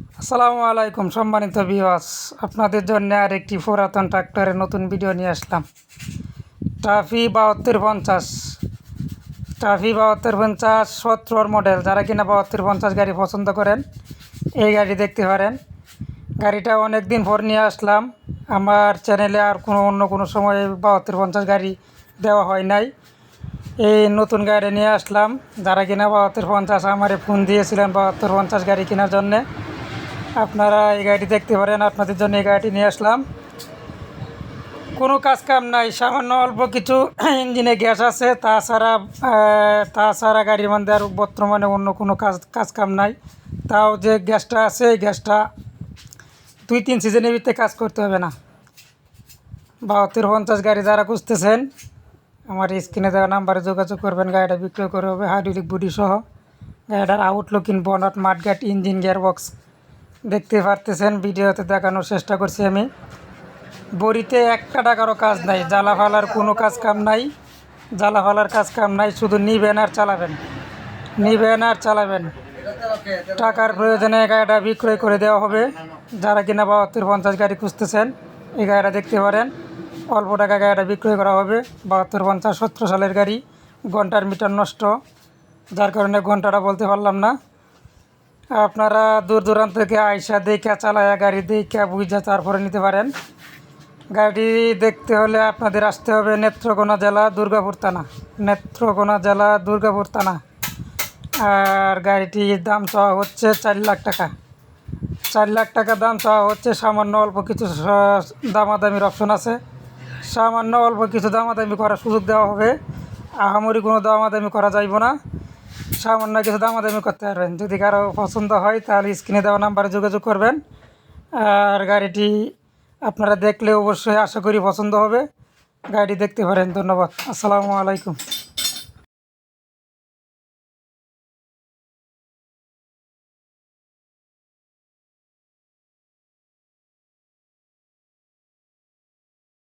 আসসালামু আলাইকুম, সম্মানিত ভিউয়ার্স আপনাদের জন্য আর একটি পুরাতন ট্রাক্টরের নতুন ভিডিও নিয়ে আসলাম। ট্রাফি বাহাত্তর পঞ্চাশ। টাফি বাহাত্তর পঞ্চাশ সত্তর মডেল যারা কিনা বাহাত্তর পঞ্চাশ গাড়ি পছন্দ করেন, এই গাড়ি দেখতে পারেন। গাড়িটা অনেক দিন পর নিয়ে আসলাম। আমার চ্যানেলে আর কোনো অন্য কোনো সময় বাহাত্তর পঞ্চাশ গাড়ি দেওয়া হয় নাই। এই নতুন গাড়ি নিয়ে আসলাম। যারা কিনা বাহাত্তর পঞ্চাশ আমারে ফোন দিয়েছিলেন বাহাত্তর পঞ্চাশ গাড়ি কেনার জন্যে। আপনারা এই গাড়িটি দেখতে পারেন, আপনাদের জন্য এই গাড়িটি নিয়ে আসলাম। কোনো কাজ কাম নাই, সামান্য অল্প কিছু ইঞ্জিনে গ্যাস আছে, তাছাড়া তাছাড়া গাড়ির মধ্যে আর বর্তমানে অন্য কোনো কাজ কাজ কাম নাই। তাও যে গ্যাসটা আছে, এই গ্যাসটা দুই, তিন সিজনের ভিতরে কাজ করতে হবে না। বাহাত্তর, পঞ্চাশ গাড়ি যারা খুঁজতেছেন, আমার স্ক্রিনে দেওয়া নাম্বারে যোগাযোগ করবেন, গাড়িটা বিক্রয় করে হবে হাইড্রোলিক বডি সহ। গাড়িটার আউটলুকিং বনট মাঠগাট ইঞ্জিন গিয়ারবক্স দেখতে পারতেছেন, ভিডিওতে দেখানোর চেষ্টা করছি আমি। বড়িতে একটা টাকারও কাজ নাই জ্বালা ফালার কোনো কাজ কাম নাই জ্বালা ফালার কাজ কাম নাই, শুধু নিবেন আর চালাবেন। নিবেন আর চালাবেন। টাকার প্রয়োজনে গাড়িটা বিক্রয় করে দেওয়া হবে। যারা কিনা বাহাত্তর পঞ্চাশ গাড়ি খুঁজতেছেন, এই গাড়িটা দেখতে পারেন। অল্প টাকা গাড়িটা বিক্রয় করা হবে। বাহাত্তর, পঞ্চাশ, সত্তর সালের গাড়ি। ঘণ্টার মিটার নষ্ট। যার কারণে ঘন্টাটা বলতে পারলাম না। আপনারা দূর দূরান্ত থেকে আইসা দেখা চালায়া গাড়ি দেখা বুঝা তারপরে নিতে পারেন। গাড়ি দেখতে হলে আপনাদের আসতে হবে নেত্রকোনা জেলা, দুর্গাপুর থানা। নেত্রকোনা জেলা, দুর্গাপুর থানা। আর গাড়িটির দাম চাওয়া হচ্ছে চার লাখ টাকা। চার লাখ টাকা দাম চাওয়া হচ্ছে, সামান্য অল্প কিছু দামাদামির অপশন আছে। সামান্য অল্প কিছু দামাদামি করার সুযোগ দেওয়া হবে। আহামরি কোনো দামাদামি করা যাইব না। সামান্য কিছু দামাদামি করতে পারবেন। যদি কারও পছন্দ হয়, তাহলে স্ক্রিনে দেওয়া নাম্বারে যোগাযোগ করবেন। আর গাড়িটি আপনারা দেখলে অবশ্যই আশা করি পছন্দ হবে। গাড়ি দেখতে পারেন। ধন্যবাদ। আসসালামু আলাইকুম।